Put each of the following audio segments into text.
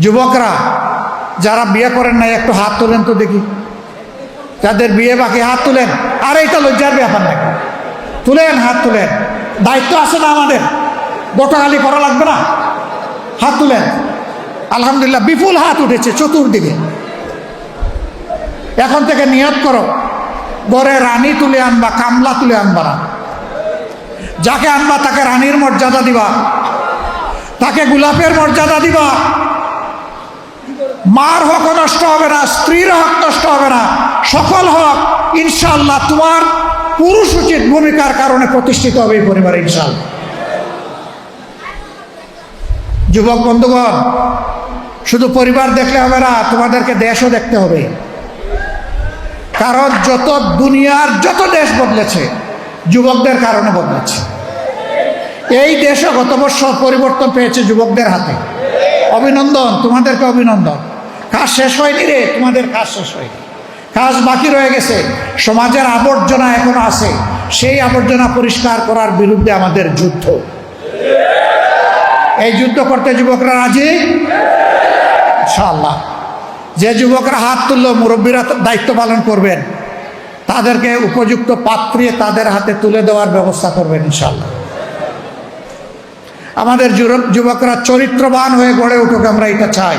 যুবকরা, যারা বিয়ে করেন নাই, একটু হাত তোলেন তো দেখি। যাদের বিয়ে বাকি, হাত তুলেন। আর এইটা লজ্জার ব্যাপার নাকি? তুলেন, হাত তুলেন। দায়িত্ব আছে না আমাদের? বটগালি করা লাগবে না? হাত তুলেন। আলহামদুলিল্লাহ, বিপুল হাত উঠেছে চতুর্দিকে। এখন থেকে নিয়ত করো, গড়ে রানী তুলে আনবা, কামলা তুলে আনবা না। যাকে আনবা, তাকে রানীর মর্যাদা দিবা। তাকে গোলাপের মর্যাদা দিবা। মার হক নষ্ট হবে না, স্ত্রীর হক নষ্ট হবে না, সকল হক ইনশাল্লাহ তোমার পুরুষ উচিত ভূমিকার কারণে প্রতিষ্ঠিত হবে এই পরিবার ইনশাল্লাহ যুবক বন্ধুগণ, শুধু পরিবার দেখলে হবে না, তোমাদেরকে দেশও দেখতে হবে। কারণ যত দুনিয়ার যত দেশ বদলেছে, যুবকদের কারণে বদলেছে। এই দেশও গত বছর পরিবর্তন পেয়েছে যুবকদের হাতে। অভিনন্দন, তোমাদেরকে অভিনন্দন। কাজ শেষ হয়নি রে, তোমাদের কাজ শেষ হয়নি। কাজ বাকি রয়ে গেছে, সমাজের আবর্জনা এখনও আছে, সেই আবর্জনা পরিষ্কার করার বিরুদ্ধে আমাদের যুদ্ধ। এই যুদ্ধ করতে যুবকরা রাজি? ইনশাআল্লাহ। যে যুবকরা হাত তুললো, মুরব্বীরা দায়িত্ব পালন করবেন। তাদেরকে উপযুক্ত পাত্রে তাদের হাতে তুলে দেওয়ার ব্যবস্থা করবেন ইনশাল্লাহ আমাদের যুবকরা চরিত্রবান হয়ে গড়ে উঠুক, আমরা এটা চাই।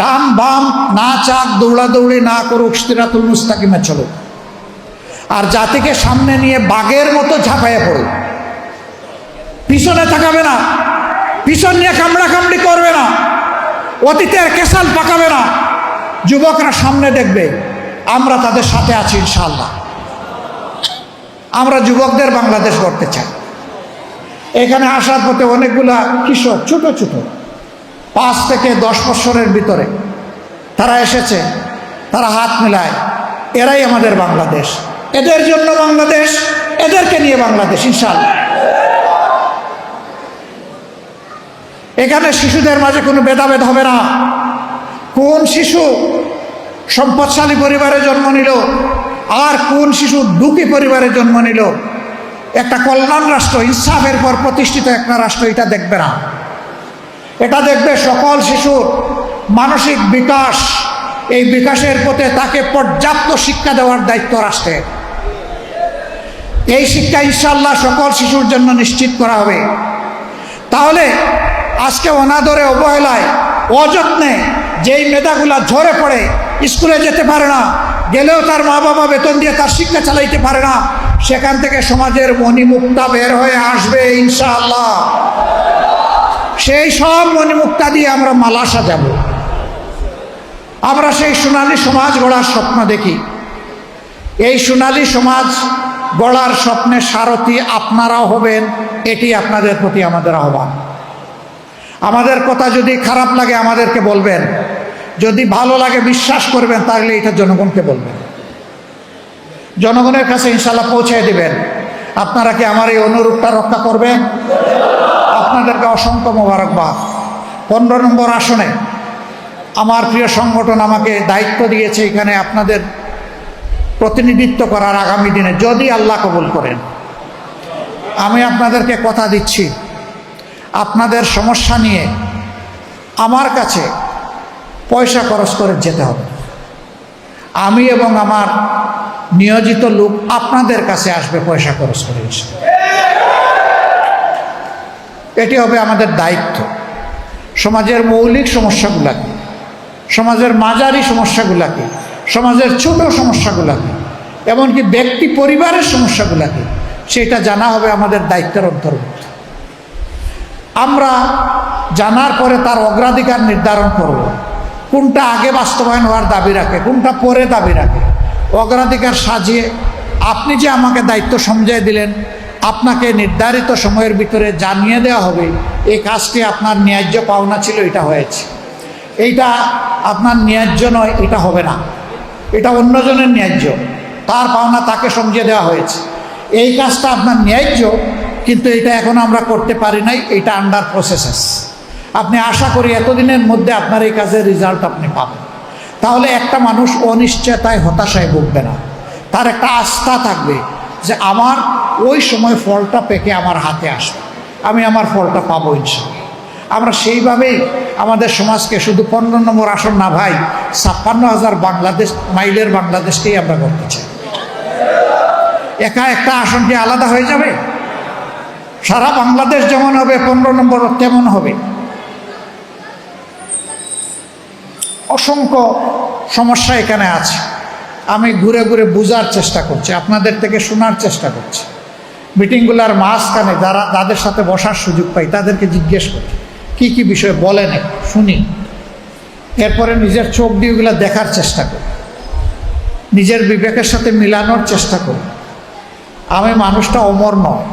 ডাম বাম, না চাক দৌড়াদৌড়ি না করুক, সিরাতুল মুস্তাকিমে চলুক। আর জাতিকে সামনে নিয়ে বাঘের মতো ঝাঁপাইয়া পড়ুক। পিছনে থাকাবে না, পিছন নিয়ে কামড়া কামড়ি করবে না, অতীতের কেশাল পাকাবে না। যুবকরা সামনে দেখবে, আমরা তাদের সাথে আছি ইনশাল্লাহ আমরা যুবকদের বাংলাদেশ গড়তে চাই। এখানে আসার পথে অনেকগুলা কিশোর ছোট ছোট। পাঁচ থেকে দশ বছরের ভিতরে তারা এসেছে, তারা হাত মিলায়। এরাই আমাদের বাংলাদেশ। এদের জন্য বাংলাদেশ, এদেরকে নিয়ে বাংলাদেশ ইনশাল্লাহ এখানে শিশুদের মাঝে কোনো ভেদাভেদ হবে না। কোন শিশু সম্পদশালী পরিবারে জন্ম নিল, আর কোন শিশু দুঃখী পরিবারে জন্ম নিল, একটা কল্যাণ রাষ্ট্র, ইনসাফের পর প্রতিষ্ঠিত একটা রাষ্ট্র, এটা দেখবে না। এটা দেখবে সকল শিশুর মানসিক বিকাশ। এই বিকাশের পথে তাকে পর্যাপ্ত শিক্ষা দেওয়ার দায়িত্ব রাষ্ট্রের এই শিক্ষা ইনশাল্লাহ সকল শিশুর জন্য নিশ্চিত করা হবে। তাহলে আজকে অনাদরে, অবহেলায়, অযত্নে যেই মেধাগুলা ঝরে পড়ে, স্কুলে যেতে পারে না, গেলেও তার মা বাবা বেতন দিয়ে তার শিক্ষা চালাইতে পারে না, সেখান থেকে সমাজের মণিমুক্তা বের হয়ে আসবে ইনশাআল্লাহ। সেই সব মণিমুক্তা দিয়ে আমরা মালা সাজাবো আমরা সেই সোনালী সমাজ গড়ার স্বপ্ন দেখি। এই সোনালী সমাজ গড়ার স্বপ্নে সারথি আপনারাও হবেন, এটি আপনাদের প্রতি আমাদের আহ্বান। আমাদের কথা যদি খারাপ লাগে আমাদেরকে বলবেন, যদি ভালো লাগে বিশ্বাস করবেন, তাহলে এটা জনগণকে বলবেন। জনগণের কাছে ইনশাল্লাহ পৌঁছে দিবেন। আপনারা কি আমার এই অনুরোধটা রক্ষা করবেন? আপনাদেরকে অসংখ্য মোবারকবাদ। পনেরো নম্বর আসনে আমার প্রিয় সংগঠন আমাকে দায়িত্ব দিয়েছে এখানে আপনাদের প্রতিনিধিত্ব করার আগামী দিনে, যদি আল্লাহ কবুল করেন। আমি আপনাদেরকে কথা দিচ্ছি, আপনাদের সমস্যা নিয়ে আমার কাছে পয়সা খরচ করে যেতে হবে। আমি এবং আমার নিয়োজিত লোক আপনাদের কাছে আসবে পয়সা খরচ করে এটি হবে আমাদের দায়িত্ব। সমাজের মৌলিক সমস্যাগুলাকে, সমাজের মাঝারি সমস্যাগুলাকে, সমাজের ছোট সমস্যাগুলাকে, এমনকি ব্যক্তি পরিবারের সমস্যাগুলাকে, সেটা জানা হবে আমাদের দায়িত্বের অন্তর্ভুক্ত। আমরা জানার পরে তার অগ্রাধিকার নির্ধারণ করব। কোনটা আগে বাস্তবায়ন হওয়ার দাবি রাখে, কোনটা পরে দাবি রাখে। অগ্রাধিকার সাজিয়ে আপনি যে আমাকে দায়িত্ব সমঝাই দিলেন আপনাকে নির্ধারিত সময়ের ভিতরে জানিয়ে দেওয়া হবে, এই কাজটি আপনার ন্যায্য পাওনা ছিল, এটা হয়েছে। এইটা আপনার ন্যায্য নয়, এটা হবে না। এটা অন্যজনের ন্যায্য, তার পাওনা তাকে সমঝিয়ে দেওয়া হয়েছে। এই কাজটা আপনার ন্যায্য, কিন্তু এটা এখন আমরা করতে পারি নাই, এটা আন্ডার প্রসেসেস আপনি আশা করি এতদিনের মধ্যে আপনার এই কাজের রেজাল্ট আপনি পাবেন। তাহলে একটা মানুষ অনিশ্চয়তায় হতাশায় ভুগবে না। তার একটা আস্থা থাকবে যে আমার ওই সময় ফলটা পেকে আমার হাতে আসবে। আমি আমার ফলটা পাবো ইনশাল্লাহ আমরা সেইভাবেই আমাদের সমাজকে শুধু পনেরো নম্বর আসন না ভাই, ছাপ্পান্ন হাজার বাংলাদেশ, মাইলের বাংলাদেশকেই আমরা করতে চাই। একা একটা আসনটি আলাদা হয়ে যাবে? সারা বাংলাদেশ যেমন হবে, পনেরো নম্বর তেমন হবে। অসংখ্য সমস্যা এখানে আছে। আমি ঘুরে ঘুরে বোঝার চেষ্টা করছি, আপনাদের থেকে শোনার চেষ্টা করছি। মিটিংগুলোর মাঝখানে যারা যাদের সাথে বসার সুযোগ পাই, তাদেরকে জিজ্ঞেস করি, কী কী বিষয় বলেন শুনি। এরপরে নিজের চোখ দিয়ে ওগুলো দেখার চেষ্টা করি। নিজের বিবেকের সাথে মিলানোর চেষ্টা করি। আমি মানুষটা অমর নয়।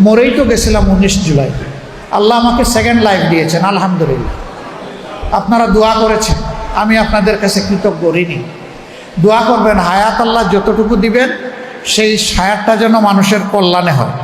মরেই তো গেছিলাম উনিশ জুলাই। আল্লাহ আমাকে সেকেন্ড লাইফ দিয়েছেন, আলহামদুলিল্লাহ। আপনারা দোয়া করেছেন, আমি আপনাদের কাছে কৃতজ্ঞ ঋণী। দোয়া করবেন, হায়াত আল্লাহ যতটুকু দিবেন সেই সায়ারটা যেন মানুষের কল্যাণে হয়।